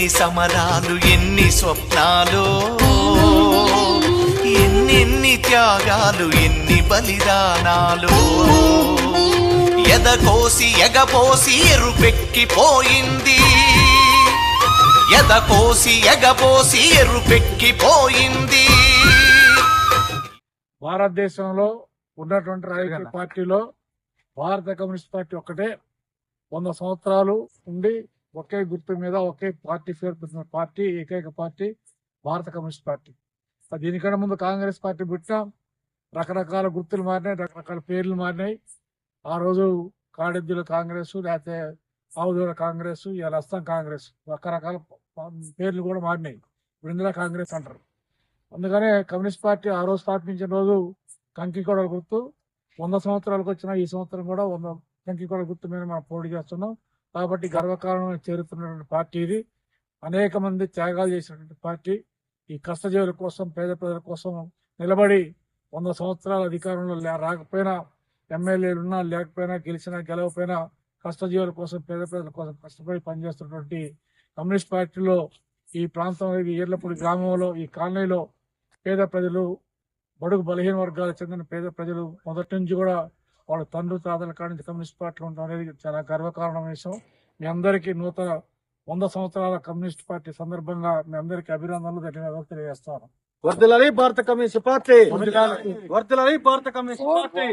ఎన్ని సమరాలు ఎన్ని స్వప్నాలు ఎన్నెన్ని త్యాగాలు ఎన్ని బలిదానాలు. ఎదకోసి ఎగపోసి ఎరుపెక్కిపోయింది. ఎదకోసి ఎగపోసి ఎరుపెక్కిపోయింది. భారతదేశంలో ఉన్నటువంటి రాజకీయ పార్టీలో భారత కమ్యూనిస్ట్ పార్టీ ఒక్కటే. వంద సంవత్సరాలు ఉండి ఒకే గుర్తు మీద ఒకే పార్టీ పేరు పెట్టిన పార్టీ ఏకైక పార్టీ భారత కమ్యూనిస్ట్ పార్టీ. దీనికన్నా ముందు కాంగ్రెస్ పార్టీ పుట్టినా రకరకాల గుర్తులు మారినాయి రకరకాల పేర్లు మారినాయి. ఆ రోజు కాడెద్దుల కాంగ్రెస్ లేకపోతే ఆవుదూర కాంగ్రెస్ ఇలా అస్సాం కాంగ్రెస్ రకరకాల పేర్లు కూడా మారినాయి. ఇప్పుడు ఇందిరా కాంగ్రెస్ అంటారు. అందుకనే కమ్యూనిస్ట్ పార్టీ ఆ రోజు స్థాపించిన రోజు కంకికోడ గుర్తు. వంద సంవత్సరాలకు వచ్చిన ఈ సంవత్సరం కూడా వంద కంకికోడ గుర్తు మీద మనం పోటీ చేస్తున్నాం. కాబట్టి గర్వకారణం చేరుతున్నటువంటి పార్టీ ఇది. అనేక మంది త్యాగాలు చేసినటువంటి పార్టీ. ఈ కష్టజీవుల కోసం పేద ప్రజల కోసం నిలబడి వంద సంవత్సరాల అధికారంలో లే- రాకపోయినా ఎమ్మెల్యేలు ఉన్నా లేకపోయినా గెలిచినా గెలవకపోయినా కష్టజీవుల కోసం పేద ప్రజల కోసం కష్టపడి పనిచేస్తున్నటువంటి కమ్యూనిస్ట్ పార్టీలో ఈ ప్రాంతం ఈ ఈర్లపూడి గ్రామంలో ఈ కాలనీలో పేద ప్రజలు బడుగు బలహీన వర్గాలకు చెందిన పేద ప్రజలు మొదటి నుంచి కూడా వాళ్ళ తండ్రి తాతల కాడి కమ్యూనిస్ట్ పార్టీలో ఉండడం అనేది చాలా గర్వకారణమైన విషయం మీ అందరికీ నూతన వంద సంవత్సరాల కమ్యూనిస్ట్ పార్టీ సందర్భంగా మీ అందరికీ అభినందనలు ధన్యవాదాలు తెలియజేస్తాను. వర్దిలాలి భారత కమ్యూనిస్ట్ పార్టీ. వర్దిలాలి భారత కమ్యూనిస్ట్ పార్టీ.